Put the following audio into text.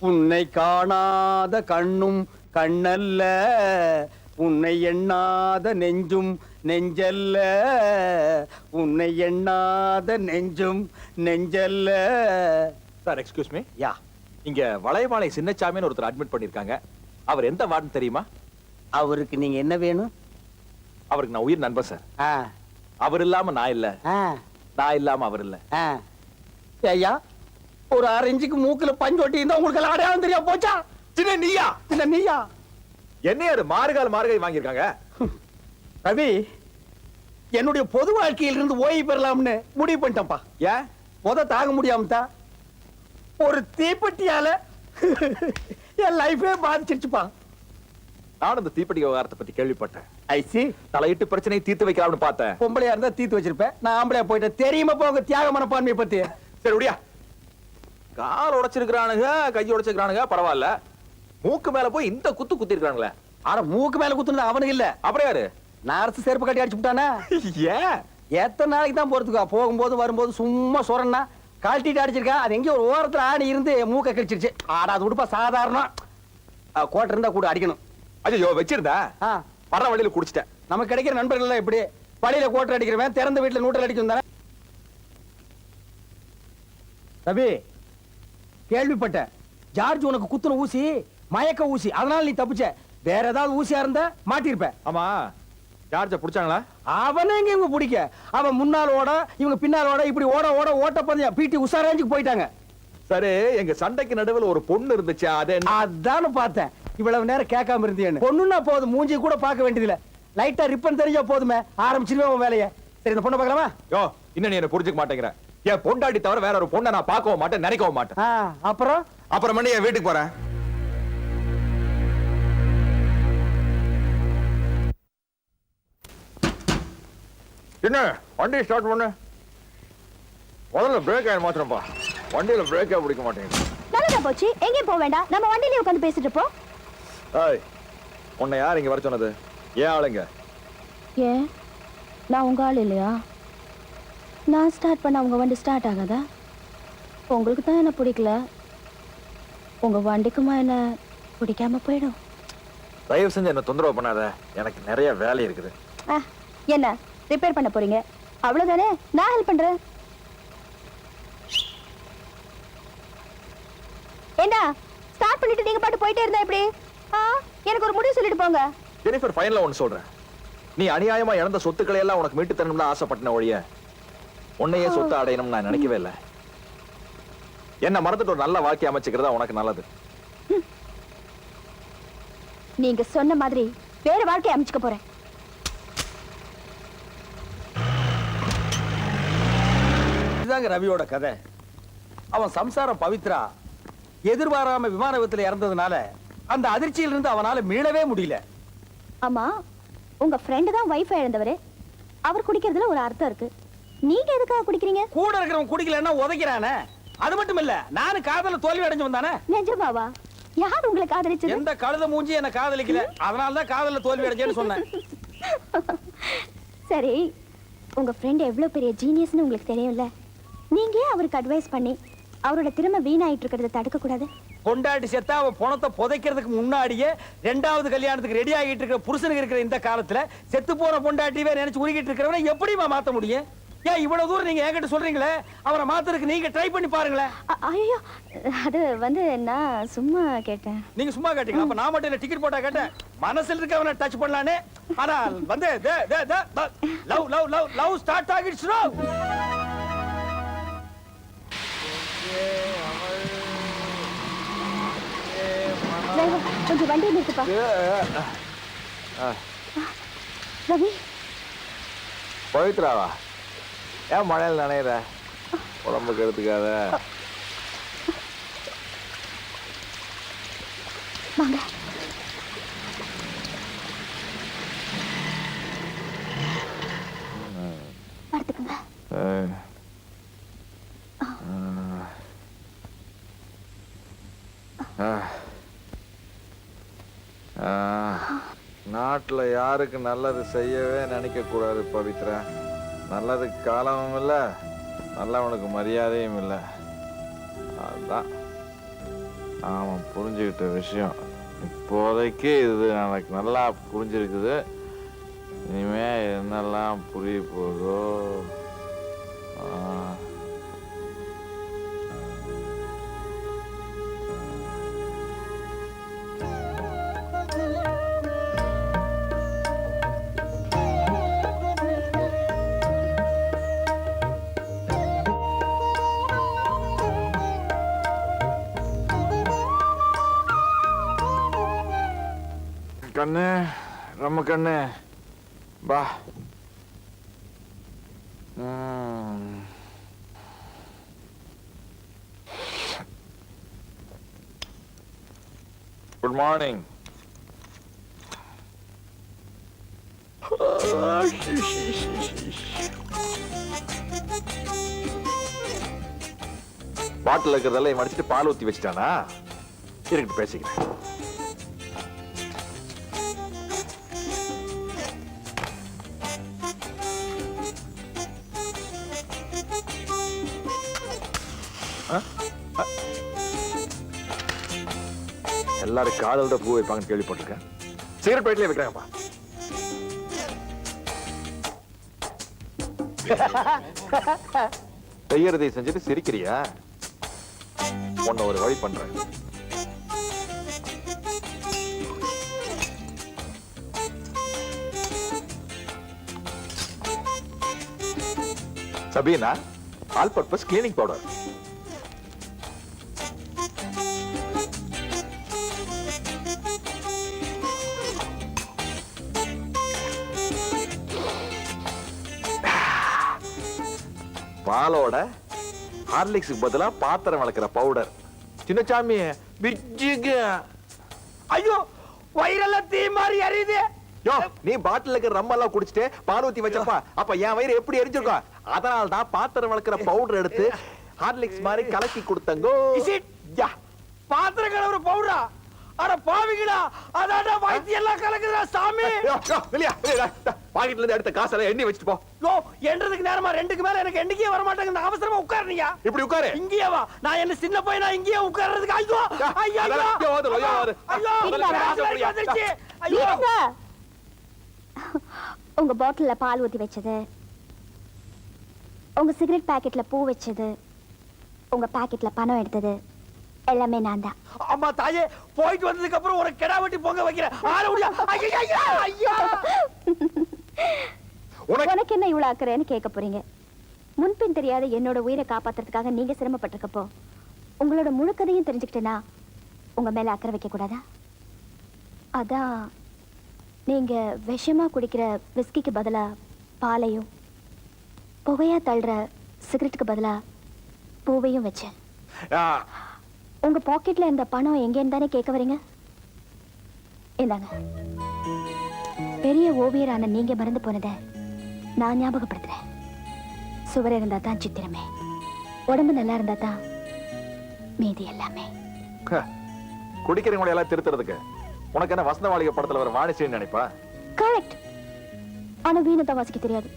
உன்னை காணாத கண்ணும் கண்ணல்ல உன்னை எண்ணாத நெஞ்சும் நெஞ்சல்ல உன்னை எண்ணாத நெஞ்சும் நெஞ்சல்ல. Sir excuse me yeah. இங்க வளையமாலை சின்னச்சாமின்னு ஒருத்தர் அட்மிட் பண்ணிருக்காங்க. அவர் எந்த வார்டுன்னு தெரியுமா? அவருக்கு நீங்க என்ன வேணும்? அவருக்கு நான் உயிர் நண்பன் சார் ஆ. அவர் இல்லாம நான் இல்ல. நான் இல்லாம அவர் இல்ல. ஐயா ஒரு அரை இன்ச்சுக்கு மூக்குல பஞ்சு ஒட்டி இருந்தா உங்களுக்கு அடையாளம் தெரியா போச்சா? சின்ன நீயா? இல்ல நீயா? என்ன யாரு மாறுகால் மாறுகை வாங்கியிருக்காங்க? ரவி என்னுடைய பொது வாழ்க்கையில இருந்து ஓய்வு பெறலாம்னு முடிவு பண்ணிட்டேன்ப்பா. ஏன்? முத தாங்க முடியாம தான். ஒரு தீப்பெட்டியால என் லைஃபே பாதிச்சிருச்சுப்பா. நானும் இந்த தீப்பெட்டி விவகாரத்தை பத்தி கேள்விப்பட்டேன். ஐசி தலையிட்டு பிரச்சனையை தீர்த்து வைக்கலாம்னு பார்த்தேன். பொம்பளையா இருந்தா தீத்து வச்சிருப்பேன். நான் ஆம்பளையா போயிட்டேன். தெரியுமா போங்க தியாக மனப்பான்மையை பத்தி? சரி விடியா கால் உடைச்சிருக்கிறானுங்க கை உடைச்சிருக்கிறானுங்க. பரவாயில்ல. மூக்கு மேல போய் இந்த குத்து குத்தி இருக்கானுங்களே ஆனா மூக்கு மேல குத்துனது அவனுக்கு இல்ல. அப்புறம் யாரு? நான் அரசு செருப்பு கட்டி அடிச்சு விட்டானே? ஏன்? எத்தனை நாளைக்கு தான் போறதுக்கா? போகும்போது வரும்போது சும்மா சொரன்னா கழட்டிட்டு அடிச்சிருக்கா. அது எங்கேயோ ஒரு ஓரத்துல ஆணி இருந்து மூக்க கழிச்சிருச்சு. ஆடா அது விடுப்பா சாதாரணம். கோட்டை இருந்தா கூட அடிக்கணும். ஐயோ வச்சிருந்தா? வர வழியில குடிச்சிட்டேன். நமக்கு கிடைக்கிற நண்பர்கள் எல்லாம் இப்படி வழியில கோட்டை அடிக்கிறவன் திறந்த வீட்டுல நூற்றல் அடிக்கும் தானே ரவி கேள்விப்பட்டேன். ஜார்ஜ் உனக்கு குத்துன ஊசி மயக்க ஊசி அதனால நீ தப்பிச்ச. வேற ஏதாவது ஊசியா இருந்தா மாட்டிருப்ப ஆமா. ஜார்ஜ புடிச்சாங்களா? அவனே எங்க இவங்க பிடிக்க? அவன் முன்னால் ஓட இவங்க பின்னால் ஓட இப்படி ஓட ஓட ஓட்ட பந்தயம் பிடி உஷா ரேஞ்சுக்கு போயிட்டாங்க. சரி எங்க சண்டைக்கு நடுவுல ஒரு பொண்ணு இருந்துச்சு அது? அதானு பார்த்தேன். இவ்வளவு நேரம் கேட்காம இருந்தியேன்னு பொண்ணுன்னா போதும் மூஞ்சி கூட பார்க்க வேண்டியதில்ல. லைட்டா ரிப்பன் தெரிஞ்சா போதுமே ஆரம்பிச்சிருவேன் உன் வேலையை. சரி இந்த பொண்ணை பார்க்கலாமா? யோ இன்னும் நீ என்ன புரிஞ்சுக்க மாட்டேங்கிற. என் பொண்டாட்டி தவிர வேற ஒரு பொண்ணை நான் பார்க்கவும் மாட்டேன் நினைக்கவும் மாட்டேன். அப்புறம் அப்புறம்? மணி என் வீட்டுக்கு போறேன். என்ன? வண்டி ஸ்டார்ட் பண்ணு. முதல்ல பிரேக் ஆயிரம் மாத்திரம்ப்பா வண்டியில பிரேக்கே பிடிக்க மாட்டேங்குது. நல்லதா போச்சு. எங்கேயும் போக வேண்டாம். நம்ம வண்டியிலே உட்காந்து பேசிட்டு இருப்போம். ஏய் உன்னை யார் இங்க வர சொன்னது? ஏன் ஆளுங்க? ஏன்? நான் உங்க ஆள் இல்லையா? நான் ஸ்டார்ட் பண்ண உங்க வண்டி ஸ்டார்ட் ஆகாதா? உங்களுக்கு தான் என்ன பிடிக்கல? உங்க வண்டிக்குமா என்ன பிடிக்காம போயிடும்? தயவு செஞ்சு என்ன தொந்தரவு பண்ணாத. எனக்கு நிறைய வேலை இருக்குது. என்ன? ரிப்பேர் பண்ண போறீங்க? அவ்வளவுதானே? நான் ஹெல்ப் பண்றேன். ஏண்டா ஸ்டார்ட் பண்ணிட்டு நீங்க பாட்டு போயிட்டே இருந்தா எப்படி? ஆ, எனக்கு ஒரு முடிவு சொல்லிட்டு போங்க. ஜெனிஃபர் ஃபைனலா ஒன்னு சொல்றேன். நீ அநியாயமா இழந்த சொத்துக்களை எல்லாம் உனக்கு மீட்டு தரணும்னு ஆசைப்பட்டன ஒழிய உன்னையே சொத்து அடையணும்னு நான் நினைக்கவே இல்லை. என்ன மறந்துட்டு ஒரு நல்ல வாழ்க்கை அமைச்சுக்கிறதா உனக்கு நல்லது. நீங்க சொன்ன மாதிரி வேற வாழ்க்கை அமைச்சுக்க போறேன். இதுதாங்க ரவியோட கதை. அவன் சம்சாரம் பவித்ரா எதிர்பாராம விமான விபத்துல இறந்ததுனால அந்த அதிர்ச்சியிலிருந்து அவனால மீளவே முடியல. ஆமா உங்க ஃப்ரெண்டு தான் வைஃப் இழந்தவரு. அவர் குடிக்கிறதுல ஒரு அர்த்தம் இருக்கு. நீங்க எதுக்காக குடிக்கிறீங்க? கூட இருக்கிறவன் குடிக்கலன்னா உதைக்கிறானே. அது மட்டும் இல்ல நானும் காதல தோல்வி அடைஞ்சு வந்தானே. நிஜமாவா? யார் உங்களை காதலிச்சது? எந்த கழுத மூஞ்சி என்ன காதலிக்கல. அதனால தான் காதல்ல தோல்வி அடைஞ்சேன்னு சொன்னேன். சரி உங்க ஃப்ரெண்ட் எவ்வளவு பெரிய ஜீனியஸ்னு உங்களுக்கு தெரியும்ல? நீங்க ஏன் அவருக்கு அட்வைஸ் பண்ணி அவரோட திறமை வீணாயிட்டு இருக்கிறத தடுக்க கூடாது பொண்டாட்டி செத்தா அவன் பணத்தை புதைக்கிறதுக்கு முன்னாடியே ரெண்டாவது கல்யாணத்துக்கு ரெடி ஆகிட்டு இருக்கிற புருஷனுக்கு இருக்கிற இந்த காலத்துல செத்து போன பொண்டாட்டிவே நினைச்சு உருகிட்டு இருக்கிறவனை எப்படிமா மாத்த முடியும்? ஏன் இவ்வளவு தூரம் நீங்க என்கிட்ட சொல்றீங்களே? அவரை மாத்துறதுக்கு நீங்க ட்ரை பண்ணி பாருங்களேன் ஐயோ அது வந்து நான் சும்மா கேட்டேன். நீங்க சும்மா கேட்டீங்க அப்ப நான் மட்டும் டிக்கெட் போட்டா கேட்டேன். மனசுல இருக்கவனை டச் பண்ணலானே ஆனா வந்து love love love love start ஆகிடுச்சு கொஞ்சம் வண்டியை நிறுத்துப்பா ரவி. பவித்ராவா ஏன் மழையில் நனையிற. ஆ. ஆ. நாட்டுல யாருக்கு நல்லது செய்யவே நினைக்க கூடாது பவித்ரா. நல்லதுக்கு காலமும் இல்லை நல்லவனுக்கு மரியாதையும் இல்லை. அதுதான் ஆமாம் புரிஞ்சுக்கிட்ட விஷயம். இப்போதைக்கு இது எனக்கு நல்லா புரிஞ்சிருக்குது. இனிமே என்னெல்லாம் புரிய போதோ கண்ணு நம்ம கண்ணு. பா. குட் மார்னிங் பாட்டில் இருக்கிறதெல்லாம் மடிச்சுட்டு பால் ஊற்றி வச்சுட்டானா? இருக்கட்டும் பேசிக்கிறேன். எல்லாரும் காதல் தான் பூ வைப்பாங்கன்னு கேள்விப்பட்டிருக்கேன். சிகரெட் பேட்லயே வைக்கிறாங்கப்பா. செய்யறதை செஞ்சுட்டு சிரிக்கிறியா? உன்னை ஒரு வழி பண்றேன். Sabena all purpose cleaning powder பாலோட ஹார்லிக்ஸுக்கு பதிலா பாத்திரம் வளர்க்குற பவுடர் சின்னச்சாமி பிச்சுக்கு ஐயோ வயிறெல்லாம் தீ மாதிரி எரியுது. யோ நீ பாட்டில் இருக்கிற ரம்மெல்லாம் குடிச்சிட்டு ஊத்தி வச்சப்பா. அப்ப என் வயிறு எப்படி எரிஞ்சிருக்கும் அதனால தான் பாத்திரம் வளர்க்குற பவுடர் எடுத்து ஹார்லிக்ஸ் மாதிரி கலக்கி கொடுத்தங்கோ. பாத்திரம் கலவுற பவுடா அட பாவிங்களா அதாடா வயிற்று எல்லாம் கலக்குதுடா சாமி. யோ, யோ, வெளியா, வெளியா, டா, பாக்கெட்ல இருந்து எடுத்த காசெல்லாம் எண்ணி வச்சுட்டு போ. யோ என்றதுக்கு நேரமா ரெண்டுக்கு மேல எனக்கு எண்ணிக்கே வர மாட்டேங்குது அவசரமா உட்காருனீங்க. இப்படி உட்காரு. இங்கேயே வா. நான் என்ன சின்ன பையனா இங்கேயே உட்கார்றதுக்கு? ஐயோ ஐயோ ஐயோ. ஐயோ ஐயோ, உங்க பாட்டில்ல பால் ஊத்தி வச்சது. உங்க சிகரெட் பாக்கெட்ல பூ வச்சது. உங்க பாக்கெட்ல பணம் எடுத்தது. எல்லாமே நான் தான். அம்மா தாயே போயிட்டு வந்ததுக்கு அப்புறம் உனக்கு கெடா வெட்டி பொங்க வைக்கிறேன். ஆள முடியா ஐயோ ஐயோ ஐயோ. உனக்கு என்ன இவ்வளவு அக்கறைன்னு கேட்க போறீங்க? முன்பின் தெரியாத என்னோட உயிரை காப்பாத்துறதுக்காக நீங்க சிரமப்பட்டிருக்கப்போ உங்களோட முழு கதையும் தெரிஞ்சுக்கிட்டேன்னா உங்க மேல அக்கறை வைக்க கூடாதா? அதான் நீங்க விஷமா குடிக்கிற விஸ்கிக்கு பதிலா பாலையும் புகையா தள்ளுற சிகரெட்டுக்கு பதிலா பூவையும் வச்சேன். உங்க பாக்கெட்ல இருந்த பணம் எங்கேன்னு தானே கேட்க வரீங்க? இந்தாங்க. பெரிய ஓவியரான நீங்க மறந்து போனதை நான் ஞாபகப்படுத்துறேன். சுவர் இருந்தா தான் சித்திரமே. உடம்பு நல்லா இருந்தா தான் மீதி எல்லாமே. குடிக்கிறவங்களை எல்லாம் திருத்துறதுக்கு உனக்கு என்ன வசந்த மாளிகை படத்துல வர வாணிசேன்னு நினைப்பா? கரெக்ட் ஆனா வீணத்தை வாசிக்க தெரியாது.